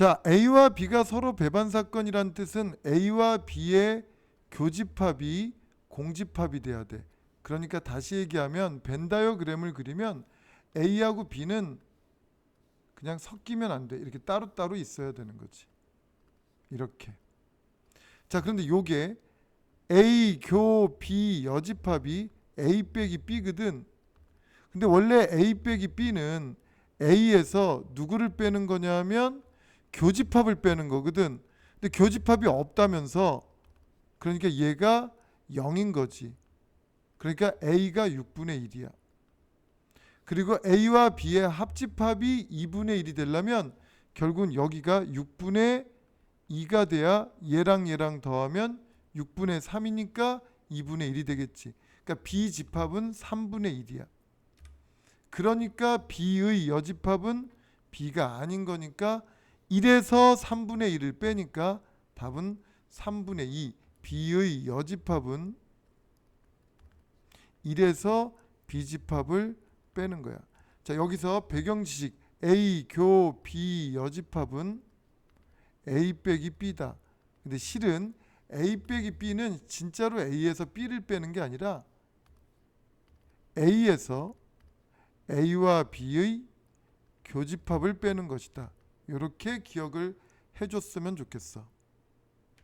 자, A와 B가 서로 배반 사건이란 뜻은 A와 B의 교집합이 공집합이 돼야 돼. 그러니까 다시 얘기하면 벤 다이어그램을 그리면 A하고 B는 그냥 섞이면 안 돼. 이렇게 따로따로 있어야 되는 거지. 이렇게. 자, 그런데 요게 A 교 B 여집합이 A 빼기 B거든. 근데 원래 A 빼기 B는 A에서 누구를 빼는 거냐면 교집합을 빼는 거거든. 근데 교집합이 없다면서 그러니까 얘가 0인 거지. 그러니까 A가 6분의 1이야. 그리고 A와 B의 합집합이 2분의 1이 되려면 결국은 여기가 6분의 2가 돼야 얘랑 얘랑 더하면 6분의 3이니까 2분의 1이 되겠지. 그러니까 B 집합은 3분의 1이야. 그러니까 B의 여집합은 B가 아닌 거니까 1에서 3분의 1을 빼니까 답은 3분의 2. B의 여집합은 1에서 B 집합을 빼는 거야. 자, 여기서 배경 지식 A 교 B 여집합은 A 빼기 B다. 근데 실은 A 빼기 B는 진짜로 A에서 B를 빼는 게 아니라 A에서 A와 B의 교집합을 빼는 것이다. 이렇게 기억을 해줬으면 좋겠어.